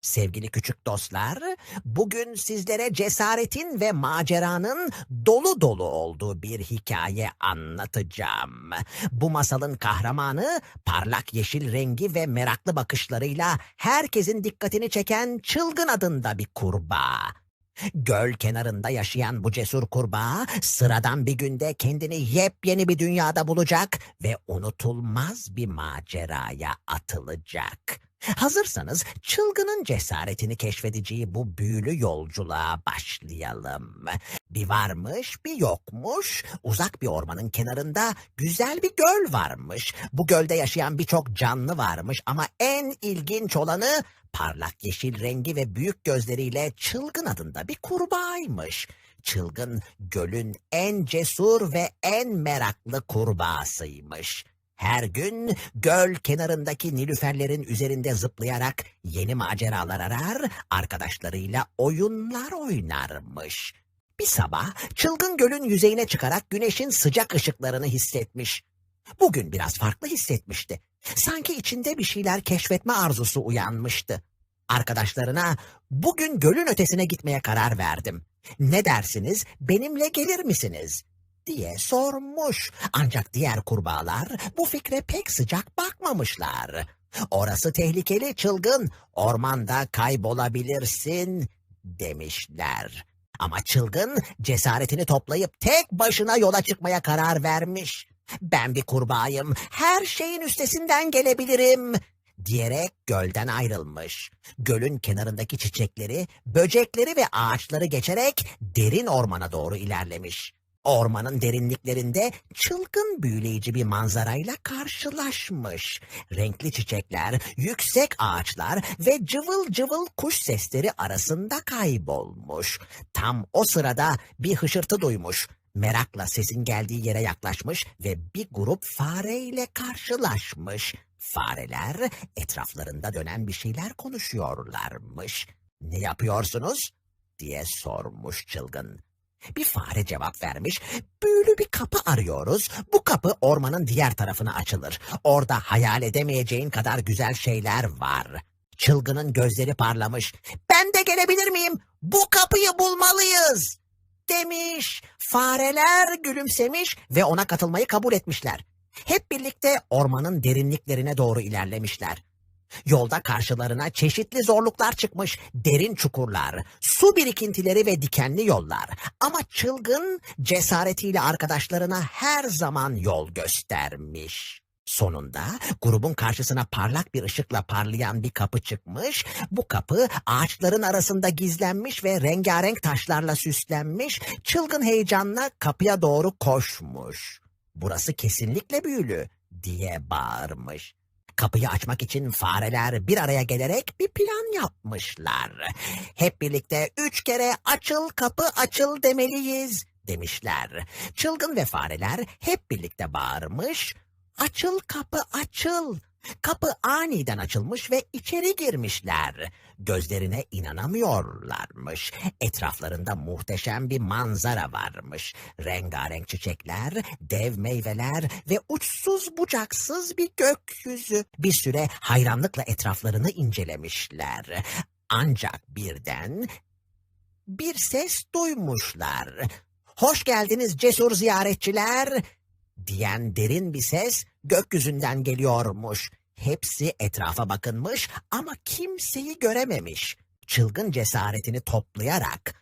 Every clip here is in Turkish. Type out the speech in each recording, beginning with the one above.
Sevgili küçük dostlar, bugün sizlere cesaretin ve maceranın dolu dolu olduğu bir hikaye anlatacağım. Bu masalın kahramanı parlak yeşil rengi ve meraklı bakışlarıyla herkesin dikkatini çeken çılgın adında bir kurbağa. Göl kenarında yaşayan bu cesur kurbağa sıradan bir günde kendini yepyeni bir dünyada bulacak ve unutulmaz bir maceraya atılacak. Hazırsanız çılgının cesaretini keşfedeceği bu büyülü yolculuğa başlayalım. Bir varmış bir yokmuş, uzak bir ormanın kenarında güzel bir göl varmış. Bu gölde yaşayan birçok canlı varmış ama en ilginç olanı parlak yeşil rengi ve büyük gözleriyle çılgın adında bir kurbağaymış. Çılgın gölün en cesur ve en meraklı kurbağasıymış. Her gün göl kenarındaki nilüferlerin üzerinde zıplayarak yeni maceralar arar, arkadaşlarıyla oyunlar oynarmış. Bir sabah çılgın gölün yüzeyine çıkarak güneşin sıcak ışıklarını hissetmiş. Bugün biraz farklı hissetmişti. Sanki içinde bir şeyler keşfetme arzusu uyanmıştı. Arkadaşlarına bugün gölün ötesine gitmeye karar verdim. Ne dersiniz benimle gelir misiniz? Diye sormuş. Ancak diğer kurbağalar bu fikre pek sıcak bakmamışlar. Orası tehlikeli çılgın, ormanda kaybolabilirsin demişler. Ama çılgın cesaretini toplayıp tek başına yola çıkmaya karar vermiş. Ben bir kurbağayım, her şeyin üstesinden gelebilirim diyerek gölden ayrılmış. Gölün kenarındaki çiçekleri, böcekleri ve ağaçları geçerek derin ormana doğru ilerlemiş. Ormanın derinliklerinde çılgın büyüleyici bir manzarayla karşılaşmış. Renkli çiçekler, yüksek ağaçlar ve cıvıl cıvıl kuş sesleri arasında kaybolmuş. Tam o sırada bir hışırtı duymuş. Merakla sesin geldiği yere yaklaşmış ve bir grup fareyle karşılaşmış. Fareler etraflarında dönen bir şeyler konuşuyorlarmış. Ne yapıyorsunuz? diye sormuş çılgın. Bir fare cevap vermiş. Büyülü bir kapı arıyoruz. Bu kapı ormanın diğer tarafına açılır. Orada hayal edemeyeceğin kadar güzel şeyler var. Çılgının gözleri parlamış. Ben de gelebilir miyim? Bu kapıyı bulmalıyız. Demiş. Fareler gülümsemiş ve ona katılmayı kabul etmişler. Hep birlikte ormanın derinliklerine doğru ilerlemişler. Yolda karşılarına çeşitli zorluklar çıkmış, derin çukurlar, su birikintileri ve dikenli yollar. Ama çılgın cesaretiyle arkadaşlarına her zaman yol göstermiş. Sonunda grubun karşısına parlak bir ışıkla parlayan bir kapı çıkmış. Bu kapı ağaçların arasında gizlenmiş ve rengarenk taşlarla süslenmiş. Çılgın heyecanla kapıya doğru koşmuş. Burası kesinlikle büyülü diye bağırmış. Kapıyı açmak için fareler bir araya gelerek bir plan yapmışlar. Hep birlikte üç kere açıl kapı açıl demeliyiz demişler. Çılgın ve fareler hep birlikte bağırmış. Açıl kapı açıl. Kapı aniden açılmış ve içeri girmişler. Gözlerine inanamıyorlarmış. Etraflarında muhteşem bir manzara varmış. Rengarenk çiçekler, dev meyveler ve uçsuz bucaksız bir gökyüzü. Bir süre hayranlıkla etraflarını incelemişler. Ancak birden bir ses duymuşlar. Hoş geldiniz cesur ziyaretçiler diyen derin bir ses gökyüzünden geliyormuş. Hepsi etrafa bakınmış ama kimseyi görememiş. Çılgın cesaretini toplayarak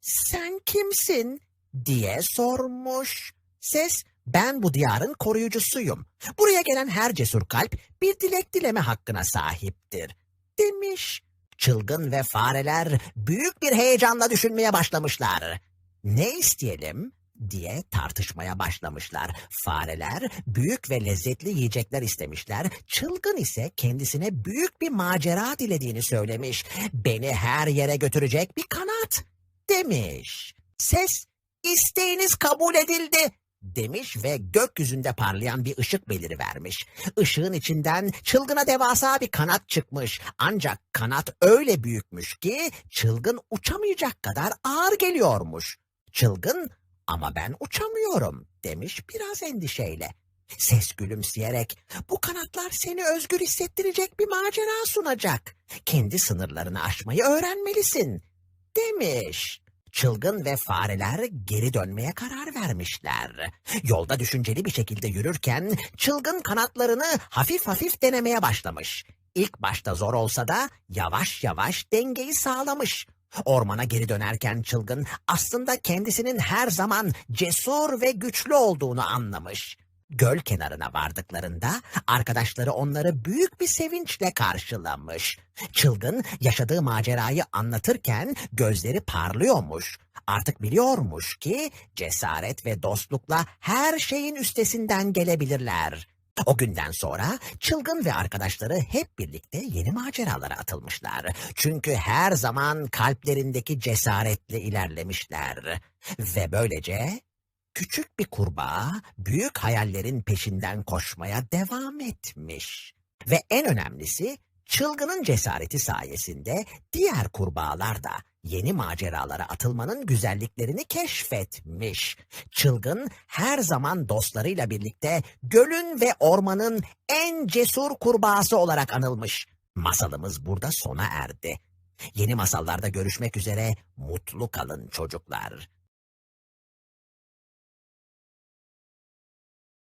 "Sen kimsin?" diye sormuş. Ses ben bu diyarın koruyucusuyum. Buraya gelen her cesur kalp bir dilek dileme hakkına sahiptir demiş. Çılgın ve fareler büyük bir heyecanla düşünmeye başlamışlar. Ne isteyelim? Diye tartışmaya başlamışlar. Fareler büyük ve lezzetli yiyecekler istemişler. Çılgın ise kendisine büyük bir macera dilediğini söylemiş. Beni her yere götürecek bir kanat demiş. Ses isteğiniz kabul edildi demiş ve gökyüzünde parlayan bir ışık belirivermiş. Işığın içinden çılgına devasa bir kanat çıkmış. Ancak kanat öyle büyükmüş ki çılgın uçamayacak kadar ağır geliyormuş. Çılgın ama ben uçamıyorum demiş biraz endişeyle. Ses gülümseyerek bu kanatlar seni özgür hissettirecek bir macera sunacak. Kendi sınırlarını aşmayı öğrenmelisin demiş. Çılgın ve fareler geri dönmeye karar vermişler. Yolda düşünceli bir şekilde yürürken çılgın kanatlarını hafif hafif denemeye başlamış. İlk başta zor olsa da yavaş yavaş dengeyi sağlamış. Ormana geri dönerken çılgın aslında kendisinin her zaman cesur ve güçlü olduğunu anlamış. Göl kenarına vardıklarında arkadaşları onları büyük bir sevinçle karşılamış. Çılgın yaşadığı macerayı anlatırken gözleri parlıyormuş. Artık biliyormuş ki cesaret ve dostlukla her şeyin üstesinden gelebilirler. O günden sonra çılgın ve arkadaşları hep birlikte yeni maceralara atılmışlar. Çünkü her zaman kalplerindeki cesaretle ilerlemişler. Ve böylece küçük bir kurbağa büyük hayallerin peşinden koşmaya devam etmiş. Ve en önemlisi çılgının cesareti sayesinde diğer kurbağalar da yeni maceralara atılmanın güzelliklerini keşfetmiş. Çılgın her zaman dostlarıyla birlikte gölün ve ormanın en cesur kurbağası olarak anılmış. Masalımız burada sona erdi. Yeni masallarda görüşmek üzere mutlu kalın çocuklar.